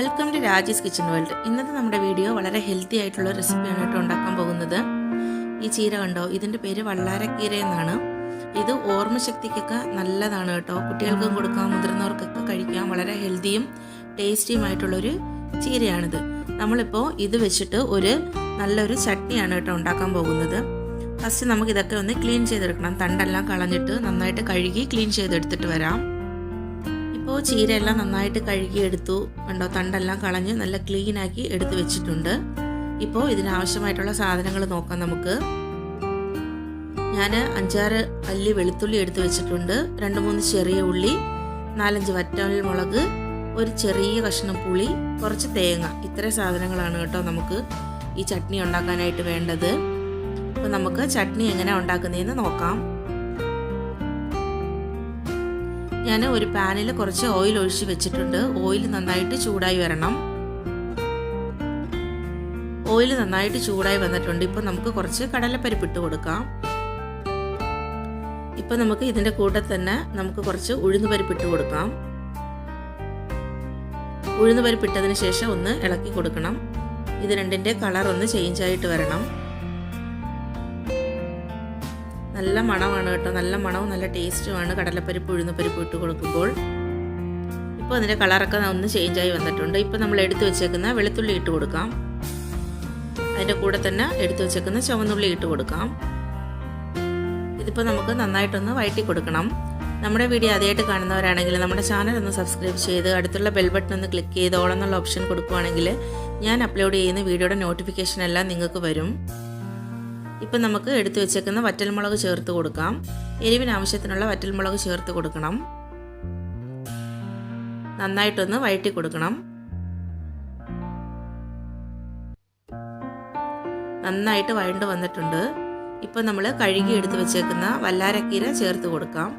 Welcome to Raji's kitchen world ഇന്നത്തെ നമ്മുടെ video വളരെ ഹെൽത്തി ആയിട്ടുള്ള റെസിപ്പിയാണ് കേട്ടോ ഉണ്ടാക്കാൻ പോകുന്നത്. ഈ ചീര കണ്ടോ? ഇതിന്റെ പേര് വള്ളാരക്കീര എന്നാണ്. ഇത് ഓർമ്മശക്തിക്കൊക്കെ നല്ലതാണ് കേട്ടോ. കുട്ടികൾക്കും കൊടുക്കാം മുതിർന്നവർക്കൊക്കെ കഴിക്കാം. വളരെ ഹെൽത്തിയും ടേസ്റ്റിയുമായിട്ടുള്ളൊരു ചീരയാണിത്. നമ്മളിപ്പോൾ ഇത് വെച്ചിട്ട് ഒരു നല്ലൊരു ചട്നിയാണ് കേട്ടോ ഉണ്ടാക്കാൻ പോകുന്നത്. ഫസ്റ്റ് നമുക്കിതൊക്കെ ഒന്ന് ക്ലീൻ ചെയ്തെടുക്കണം. തണ്ടെല്ലാം കളഞ്ഞിട്ട് നന്നായിട്ട് കഴുകി ക്ലീൻ ചെയ്തെടുത്തിട്ട് വരാം. ചീരയെല്ലാം നന്നായിട്ട് കഴുകി എടുത്തു കണ്ടോ തണ്ടെല്ലാം കളഞ്ഞ് നല്ല ക്ലീനാക്കി എടുത്തു വെച്ചിട്ടുണ്ട്. ഇപ്പോൾ ഇതിനാവശ്യമായിട്ടുള്ള സാധനങ്ങൾ നോക്കാം നമുക്ക്. ഞാൻ അഞ്ചാറ് അല്ലി വെളുത്തുള്ളി എടുത്തു വെച്ചിട്ടുണ്ട്. രണ്ട് മൂന്ന് ചെറിയ ഉള്ളി നാലഞ്ച് വറ്റൽ മുളക് ഒരു ചെറിയ കഷ്ണം പുളി കുറച്ച് തേങ്ങ. ഇത്രയും സാധനങ്ങളാണ് കേട്ടോ നമുക്ക് ഈ ചട്നി ഉണ്ടാക്കാനായിട്ട് വേണ്ടത്. അപ്പോൾ നമുക്ക് ചട്നി എങ്ങനെ ഉണ്ടാക്കുന്നതെന്ന് നോക്കാം. ഞാൻ ഒരു പാനിൽ കുറച്ച് ഓയിൽ ഒഴിച്ച് വെച്ചിട്ടുണ്ട്. ഓയിൽ നന്നായിട്ട് ചൂടായി വരണം. ഓയിൽ നന്നായിട്ട് ചൂടായി വന്നിട്ടുണ്ട്. ഇപ്പം നമുക്ക് കുറച്ച് കടലപ്പരിപ്പ് ഇട്ട് കൊടുക്കാം. ഇപ്പം നമുക്ക് ഇതിന്റെ കൂടെ തന്നെ നമുക്ക് കുറച്ച് ഉഴുന്ന് പരിപ്പ് ഇട്ട് കൊടുക്കാം. ഉഴുന്ന് പരിപ്പ് ഇട്ടതിന് ശേഷം ഒന്ന് ഇളക്കി കൊടുക്കണം. ഇത് രണ്ടിന്റെ കളർ ഒന്ന് ചേഞ്ച് ആയിട്ട് വരണം. നല്ല മണമാണ് കേട്ടോ. നല്ല മണവും നല്ല ടേസ്റ്റുമാണ്. കടലപ്പരിപ്പ് ഉഴുന്നപ്പരിപ്പ് ഇട്ട് കൊടുക്കുമ്പോൾ. ഇപ്പോൾ അതിന്റെ കളറൊക്കെ ഒന്ന് ചേഞ്ചായി വന്നിട്ടുണ്ട്. ഇപ്പോൾ നമ്മൾ എടുത്തു വെച്ചേക്കുന്ന വെളുത്തുള്ളി ഇട്ട് കൊടുക്കാം. അതിന്റെ കൂടെ തന്നെ എടുത്തു വെച്ചേക്കുന്ന ചുവന്നുള്ളി ഇട്ട് കൊടുക്കാം. ഇതിപ്പോൾ നമുക്ക് നന്നായിട്ടൊന്ന് വഴറ്റി കൊടുക്കണം. നമ്മുടെ വീഡിയോ ആദ്യമായിട്ട് കാണുന്നവരാണെങ്കിൽ നമ്മുടെ ചാനൽ ഒന്ന് സബ്സ്ക്രൈബ് ചെയ്ത് അടുത്തുള്ള ബെൽ ബട്ടൺ ഒന്ന് ക്ലിക്ക് ചെയ്ത് ഓൾ എന്നുള്ള ഓപ്ഷൻ കൊടുക്കുവാണെങ്കിൽ ഞാൻ അപ്ലോഡ് ചെയ്യുന്ന വീഡിയോയുടെ നോട്ടിഫിക്കേഷൻ എല്ലാം നിങ്ങൾക്ക് വരും. ഇപ്പം നമുക്ക് എടുത്തു വെച്ചേക്കുന്ന വറ്റൽമുളക് ചേർത്ത് കൊടുക്കാം. എരിവിന് ആവശ്യത്തിനുള്ള വറ്റൽമുളക് ചേർത്ത് കൊടുക്കണം. നന്നായിട്ടൊന്ന് വഴറ്റി കൊടുക്കണം. നന്നായിട്ട് വഴണ്ട് വന്നിട്ടുണ്ട്. ഇപ്പം നമ്മൾ കഴുകി എടുത്തു വെച്ചേക്കുന്ന വല്ലാരക്കീര ചേർത്ത് കൊടുക്കാം.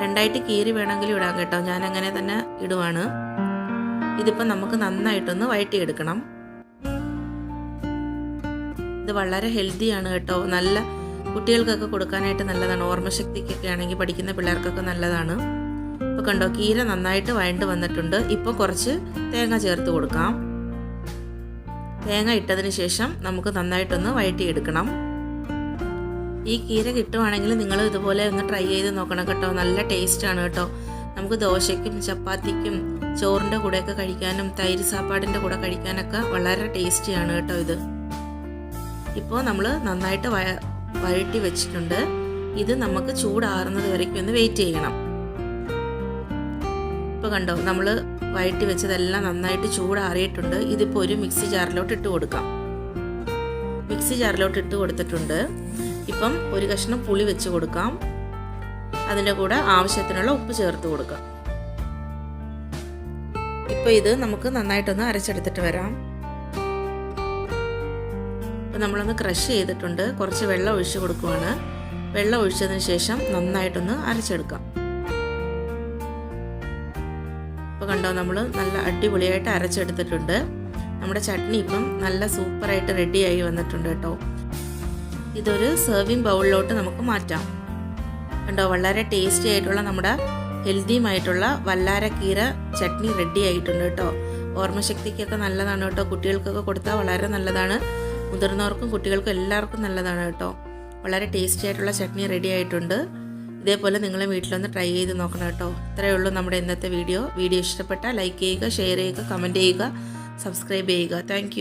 രണ്ടായിട്ട് കീറി വേണമെങ്കിലും ഇടാം കേട്ടോ. ഞാൻ അങ്ങനെ തന്നെ ഇടുവാണ്. ഇതിപ്പം നമുക്ക് നന്നായിട്ടൊന്ന് വഴറ്റിയെടുക്കണം. വളരെ ഹെൽത്തിയാണ് കേട്ടോ. നല്ല കുട്ടികൾക്കൊക്കെ കൊടുക്കാനായിട്ട് നല്ലതാണ്. ഓർമ്മശക്തിക്കൊക്കെ ആണെങ്കിൽ പഠിക്കുന്ന പിള്ളേർക്കൊക്കെ നല്ലതാണ്. ഇപ്പോൾ കണ്ടോ കീര നന്നായിട്ട് വഴണ്ട് വന്നിട്ടുണ്ട്. ഇപ്പോൾ കുറച്ച് തേങ്ങ ചേർത്ത് കൊടുക്കാം. തേങ്ങ ഇട്ടതിന് ശേഷം നമുക്ക് നന്നായിട്ടൊന്ന് വഴറ്റിയെടുക്കണം. ഈ കീര കിട്ടുവാണെങ്കിൽ നിങ്ങൾ ഇതുപോലെ ഒന്ന് ട്രൈ ചെയ്ത് നോക്കണം കേട്ടോ. നല്ല ടേസ്റ്റാണ് കേട്ടോ. നമുക്ക് ദോശയ്ക്കും ചപ്പാത്തിക്കും ചോറിന്റെ കൂടെയൊക്കെ കഴിക്കാനും തൈര് സാപ്പാടിന്റെ കൂടെ കഴിക്കാനൊക്കെ വളരെ ടേസ്റ്റിയാണ് കേട്ടോ ഇത്. ഇപ്പോൾ നമ്മൾ നന്നായിട്ട് വഴറ്റി വെച്ചിട്ടുണ്ട്. ഇത് നമുക്ക് ചൂടാറുന്നത് വരയ്ക്കും ഒന്ന് വെയിറ്റ് ചെയ്യണം. ഇപ്പോൾ കണ്ടോ നമ്മൾ വഴറ്റി വെച്ചതെല്ലാം നന്നായിട്ട് ചൂടാറിയിട്ടുണ്ട്. ഇതിപ്പോൾ ഒരു മിക്സി ജാറിലോട്ട് ഇട്ട് കൊടുക്കാം. മിക്സി ജാറിലോട്ട് ഇട്ട് കൊടുത്തിട്ടുണ്ട്. ഇപ്പം ഒരു കഷ്ണം പുളി വെച്ച് കൊടുക്കാം. അതിന്റെ കൂടെ ആവശ്യത്തിനുള്ള ഉപ്പ് ചേർത്ത് കൊടുക്കാം. ഇപ്പോൾ ഇത് നമുക്ക് നന്നായിട്ടൊന്ന് അരച്ചെടുത്തിട്ട് വരാം. ഇപ്പം നമ്മളൊന്ന് ക്രഷ് ചെയ്തിട്ടുണ്ട്. കുറച്ച് വെള്ളം ഒഴിച്ച് കൊടുക്കുവാണ്. വെള്ളം ഒഴിച്ചതിന് ശേഷം നന്നായിട്ടൊന്ന് അരച്ചെടുക്കാം. ഇപ്പോൾ കണ്ടോ നമ്മൾ നല്ല അടിപൊളിയായിട്ട് അരച്ചെടുത്തിട്ടുണ്ട്. നമ്മുടെ ചട്നി ഇപ്പം നല്ല സൂപ്പറായിട്ട് റെഡിയായി വന്നിട്ടുണ്ട് കേട്ടോ. ഇതൊരു സെർവിങ് ബൗളിലോട്ട് നമുക്ക് മാറ്റാം. കണ്ടോ വളരെ ടേസ്റ്റി ആയിട്ടുള്ള നമ്മുടെ ഹെൽത്തിയുമായിട്ടുള്ള വല്ലാരക്കീര ചട്നി റെഡി ആയിട്ടുണ്ട് കേട്ടോ. ഓർമ്മശക്തിക്കൊക്കെ നല്ലതാണ് കേട്ടോ. കുട്ടികൾക്കൊക്കെ കൊടുത്താൽ വളരെ നല്ലതാണ്. മുതിർന്നവർക്കും കുട്ടികൾക്കും എല്ലാവർക്കും നല്ലതാണ് കേട്ടോ. വളരെ ടേസ്റ്റി ആയിട്ടുള്ള ചട്നി റെഡി ആയിട്ടുണ്ട്. ഇതേപോലെ നിങ്ങൾ വീട്ടിലൊന്ന് ട്രൈ ചെയ്ത് നോക്കണം കേട്ടോ. ഇത്രയേ ഉള്ളൂ നമ്മുടെ ഇന്നത്തെ വീഡിയോ വീഡിയോ ഇഷ്ടപ്പെട്ടാൽ ലൈക്ക് ചെയ്യുക ഷെയർ ചെയ്യുക കമന്റ് ചെയ്യുക സബ്സ്ക്രൈബ് ചെയ്യുക. താങ്ക്